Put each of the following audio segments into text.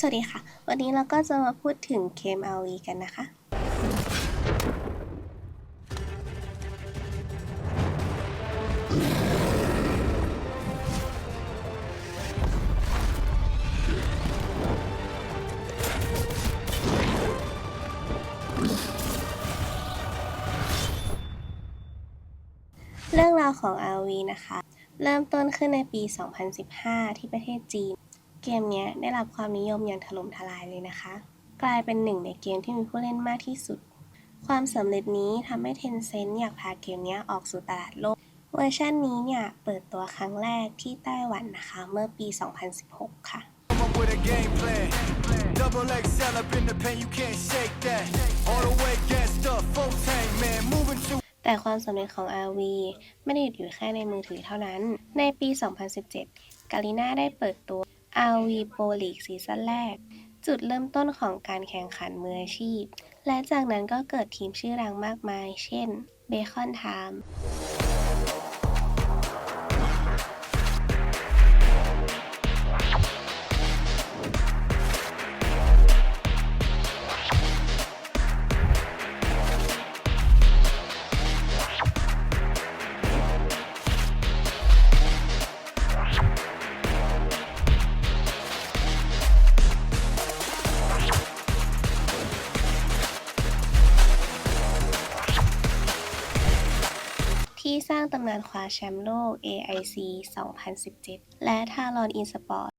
สวัสดีค่ะ วันนี้เราก็จะมาพูดถึงเกม RV กันนะคะ เรื่องราวของ RV นะคะ เริ่มต้นขึ้นในปี 2015 ที่ประเทศจีน เกมเนี้ยได้รับความนิยมอย่างถล่มทลายเลยนะคะ กลายเป็นหนึ่งในเกมที่มีผู้เล่นมากที่สุด ความสำเร็จนี้ทำให้ Tencent อยากพาเกมเนี้ยออกสู่ตลาดโลก เวอร์ชันนี้เนี่ย เปิดตัวครั้งแรกที่ไต้หวันนะคะ เมื่อปี 2016 ค่ะ Come up with a game plan. Double XL up in the pen, you can't shake that. All the way gassed up, full tank, man. Moving to แต่ความสำเร็จของ RV ไม่ได้หยุดอยู่แค่ในมือถือเท่านั้น ในปี 2017 กาลิน่าได้เปิดตัว RV Pro League ซีซั่นแรก จุดเริ่มต้นของการแข่งขันมืออาชีพ และจากนั้นก็เกิดทีมชื่อดังมากมาย เช่น Bacon Time ที่สร้างตำนานคว้าแชมป์โลก AIC 2017 และทารอนอินสปอร์ต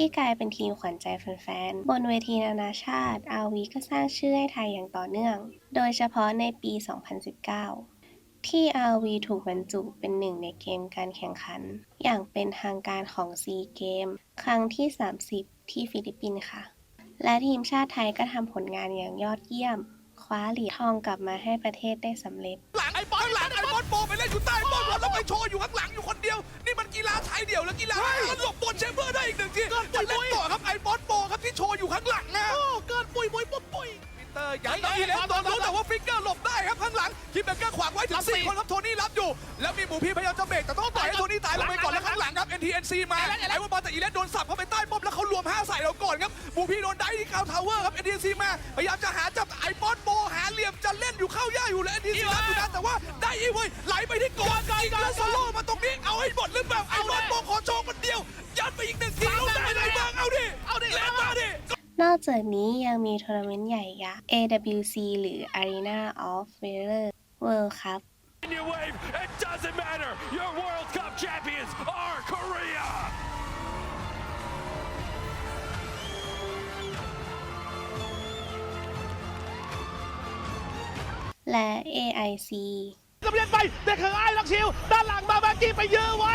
ที่กลายเป็นทีมขวัญใจแฟนๆ บนเวทีนานาชาติ RV ก็สร้างชื่อให้ไทยอย่างต่อเนื่อง โดยเฉพาะในปี 2019 ที่ RV ถูกบรรจุเป็นหนึ่งในเกมการแข่งขัน อย่างเป็นทางการของ SEA Game ครั้งที่ 30 ที่ฟิลิปปินส์ค่ะ และทีมชาติไทยก็ทำผลงานอย่างยอดเยี่ยม คว้าเหรียญทองกลับมาให้ประเทศได้สำเร็จ หลังไอ้บอลหลังไอ้บอลโบไปเล่นอยู่ใต้บอลแล้วไปโชว์อยู่ข้างหลังอยู่คนเดียวน กีฬาชายเดี่ยวแล้วกีฬาแล้วหลบบอลเชมเบอร์ได้อีกหนึ่งทีจะเล่นต่อครับไอ้บอลโบครับที่โชว์อยู่ข้างหลังนะเกินปุยปุยปุยปุยปีเตอร์ยังต้องอีเลนโดนรู้แต่ว่าฟิกเกอร์หลบได้ครับข้างหลังคิมเบเกอร์ขวางไว้ถึงสี่คนครับโทนี่รับอยู่ แล้วมีหมูพี่พยายามจะเบรกแต่ต้องปล่อยให้โทนี่ตายลงไปก่อนแล้วข้างหลังครับ NTNC มาไอ้ว่าบอลแต่อีเลนโดนสับเข้าไปใต้ป้อมแล้วเขารวมห้าใส่เราก่อนครับหมูพี่โดนได้ที่คาวทาวเวอร์ครับ NTNC มาพยายามจะหาจับไอ้บอลโบหาเหลี่ยมจะเล่นอยู่เข้าย่าอยู่แล้ว NTNC รับอยู่นะแต่ว่าได้อีเว้ยไหลไปที่กอนยิงแล้วโซโล่ อกจากนี้ยังมีทัวร์นาเมนต์ใหญ่ยักษ์ AWC หรือ Arena of Valor World Cup In your wave, it doesn't matter. Your World Cup champions are Korea. และ AIC กำเรียนไปแต่คือไอ้ลักชิว ด้านหลังมาแม็กกี้ไปยื้อไว้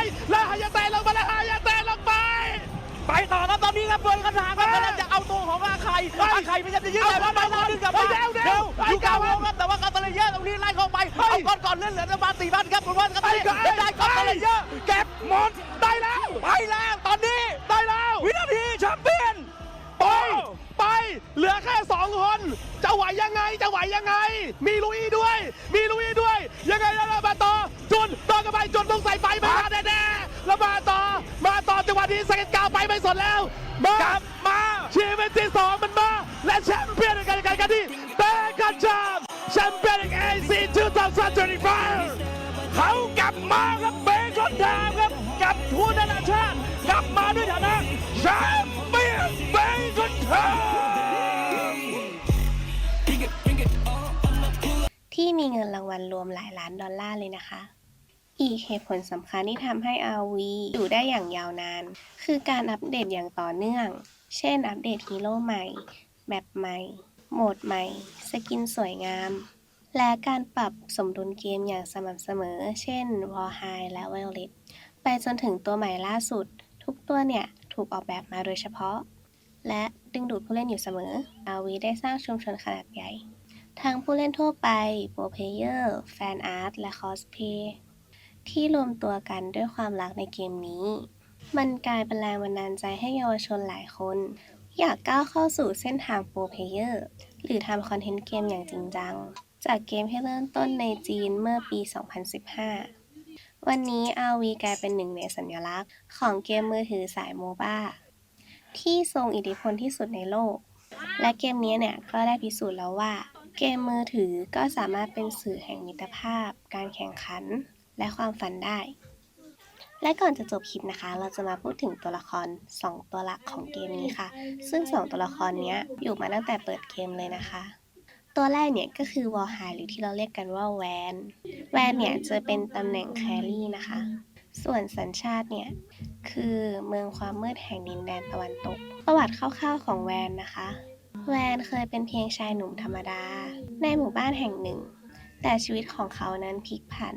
ไปต่อครับตอนนี้ครับเปิดกระถางครับกำลังจะเอาตัวของอาไข่อาไข่พยายามจะยื้อแต่ว่าไม่ได้ดึงกลับมาเร็วเร็วอยู่กลางวงครับแต่ว่ากาตาเลเยอร์ตรงนี้ไล่เข้าไปเอาก่อนก่อนเลื่อนเหลือประมาณสี่พันครับผมว่าครับได้กาตาเลเยอร์เก็บหมดได้แล้วไปแล้วตอนนี้ได้แล้ววินาทีแชมเปี้ยนไปไปเหลือแค่สองคนจะไหวยังไงจะไหวยังไง มีลุยด้วย มีลุยด้วย ยังไงแล้วมาต่อจุนต่อกันไปจุนต้องใส่ไปไม่มาแน่ๆ แล้วมาต่อ มาต่อจังหวะนี้สกัดกาวไปไม่สนแล้วมากลับมาชีวิตที่สองมันมา และแชมเปี้ยนในการแข่งขันกันที่เตะกันจามแชมเปี้ยนเอซี2025เขากลับมาครับเบคอนแทมครับกับทัวร์นานาชาติ กลับมาด้วยฐานะแชมเปี้ยนเบคอนแทมที่มีเงินรางวัลรวมหลายล้านดอลลาร์เลยนะคะ อีกเหตุผลสำคัญที่ทำให้ RV อยู่ได้อย่างยาวนาน คือการอัปเดตอย่างต่อเนื่อง เช่น อัปเดตฮีโร่ใหม่แมปใหม่ โหมดใหม่ สกินสวยงาม และการปรับสมดุลเกมอย่างสม่ำเสมอ เช่น War High และ Violet ไปจนถึงตัวใหม่ล่าสุด ทุกตัวเนี่ย ถูกออกแบบมาโดยเฉพาะ และดึงดูดผู้เล่นอยู่เสมอ RV ได้สร้างชุมชนขนาดใหญ่ ทั้งผู้เล่นทั่วไป โปรเพเยอร์ แฟนอาร์ต และคอสเพย์ ที่รวมตัวกันด้วยความรักในเกมนี้ มันกลายเป็นแรงบันดาลใจให้เยาวชนหลายคน อยากก้าวเข้าสู่เส้นทางโปรเพลเยอร์หรือทำคอนเทนต์เกมอย่างจริงจัง จากเกมที่เริ่มต้นในจีนเมื่อปี 2015 วันนี้ RV กลายเป็นหนึ่งในสัญลักษณ์ของเกมมือถือสายโมบ้าที่ทรงอิทธิพลที่สุดในโลก และเกมนี้เนี่ยก็ได้พิสูจน์แล้วว่า เกมมือถือก็สามารถเป็นสื่อแห่งมิตรภาพ การแข่งขัน และความฝันได้ และก่อนจะจบคลิปนะคะ เราจะมาพูดถึงตัวละคร 2 ตัวหลักของเกมนี้ค่ะ ซึ่ง 2 ตัวละครนี้อยู่มาตั้งแต่เปิดเกมเลยนะคะ ตัวแรกเนี่ยก็คือวอลไฮหรือที่เราเรียกกันว่าแวนแวนเนี่ยจะเป็นตำแหน่งแครี่นะคะ ส่วนสัญชาติเนี่ยคือเมืองความมืดแห่งดินแดนตะวันตก ประวัติคร่าวๆของแวนนะคะแวนเคยเป็นเพียงชายหนุ่มธรรมดา ในหมู่บ้านแห่งหนึ่ง แต่ชีวิตของเขานั้นพลิกผัน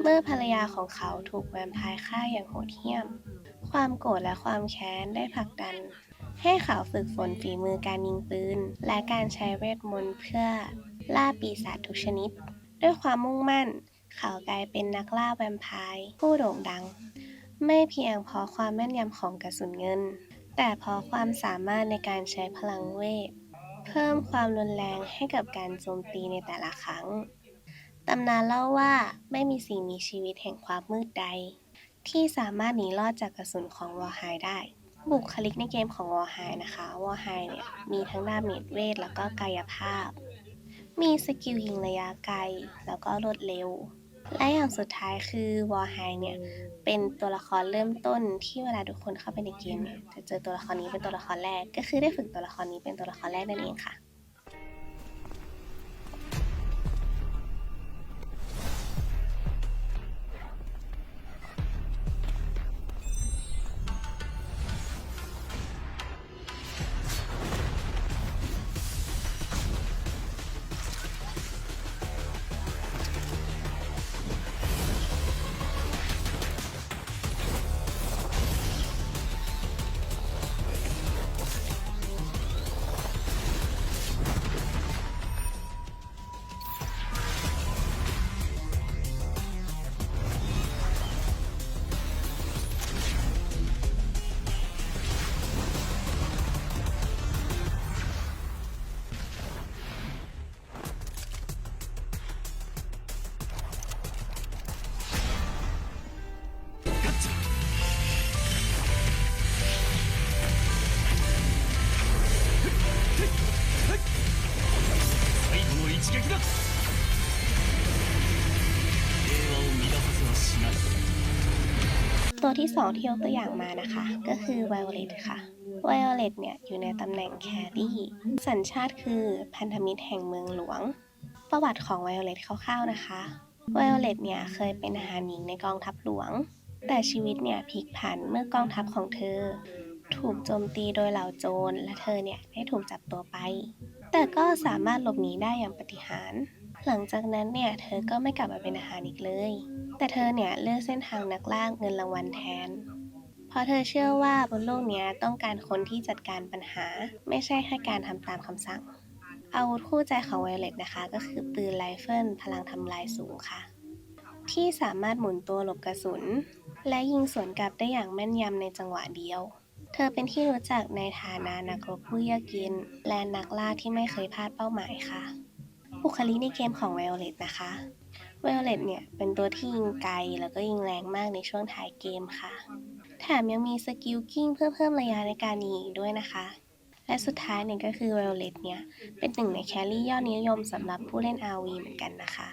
เมื่อภรรยาของเขาถูกแวมไพร์ฆ่าอย่างโหดเหี้ยม ความโกรธและความแค้นได้ผลักดัน ให้เขาฝึกฝนฝีมือการยิงปืน และการใช้เวทมนต์เพื่อล่าปีศาจทุกชนิด ด้วยความมุ่งมั่น เขากลายเป็นนักล่าแวมไพร์ผู้โด่งดัง ไม่เพียงเพราะความแม่นยำของกระสุนเงิน แต่เพราะความสามารถในการใช้พลังเวท เพิ่มความรุนแรงให้กับการโจมตีในแต่ละครั้ง ตำนานเล่าว่าไม่มีสิ่งมีชีวิตแห่งความมืดใด ที่สามารถหนีรอดจากกระสุนของวอลไฮได้ บุคลิกในเกมของวอลไฮนะคะวอลไฮเนี่ยมีทั้งดาเมจเวทแล้วก็กายภาพ มีสกิลยิงระยะไกล แล้วก็รวดเร็ว และอย่างสุดท้ายคือวอลไฮเนี่ยเป็นตัวละครเริ่มต้นที่เวลาทุกคนเข้าไปในเกมเนี่ยจะเจอตัวละครนี้เป็นตัวละครแรก ก็คือได้ฝึกตัวละครนี้เป็นตัวละครแรกนั่นเองค่ะ ตัวที่สองที่ยกตัวอย่างมานะคะ ก็คือ Violet ค่ะ Violet เนี่ยอยู่ในตำแหน่งแครี่สัญชาติคือพันธมิตรแห่งเมืองหลวง ประวัติของ Violet คร่าวๆนะคะ Violet เนี่ยเคยเป็นอาหารหญิงในกองทัพหลวง แต่ชีวิตเนี่ยพลิกผันเมื่อกองทัพของเธอ ถูกโจมตีโดยเหล่าโจรและเธอเนี่ยได้ถูกจับตัวไป แต่ก็สามารถหลบหนีได้อย่างปฏิหาริย์ หลังจากนั้นเนี่ยเธอก็ไม่กลับมาเป็นอาหารอีกเลย แต่เธอเนี่ยเลือกเส้นทางนักล่าเงินรางวัลแทน เพราะเธอเชื่อว่าบนโลกนี้ต้องการคนที่จัดการปัญหา ไม่ใช่แค่การทำตามคำสั่ง อาวุธคู่ใจของไวเลตนะคะ ก็คือปืนไรเฟิลพลังทำลายสูงค่ะ ที่สามารถหมุนตัวหลบกระสุน และยิงสวนกลับได้อย่างแม่นยำในจังหวะเดียวเธอเป็นที่รู้จักในฐานะนักรบผู้เยือกเย็นและนักล่าที่ไม่เคยพลาดเป้าหมายค่ะ บุคลิกในเกมของไวโอเลตนะคะไวโอเลตเนี่ยเป็นตัวที่ยิงไกลแล้วก็ยิงแรงมากในช่วงท้ายเกมค่ะ แถมยังมีสกิลกิ้งเพื่อเพิ่มระยะในการยิงด้วยนะคะ และสุดท้ายเนี่ยก็คือไวโอเลตเนี่ยเป็นหนึ่งในแครี่ยอดนิยมสำหรับผู้เล่น RV เหมือนกันนะคะ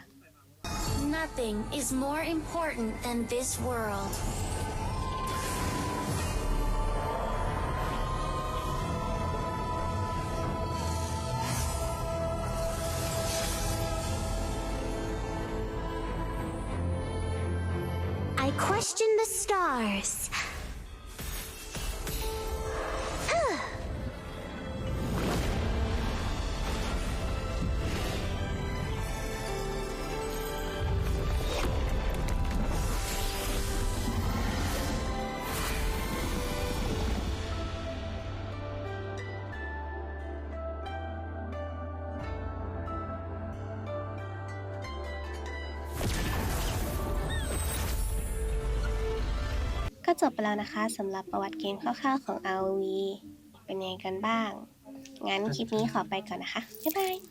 Nothing is more important than this world. Stars. ก็จบไปแล้วนะคะสำหรับประวัติเกมคร่าวๆของ ROV เป็นยังไงกันบ้าง งั้นคลิปนี้ขอไปก่อนนะคะ บ๊ายบาย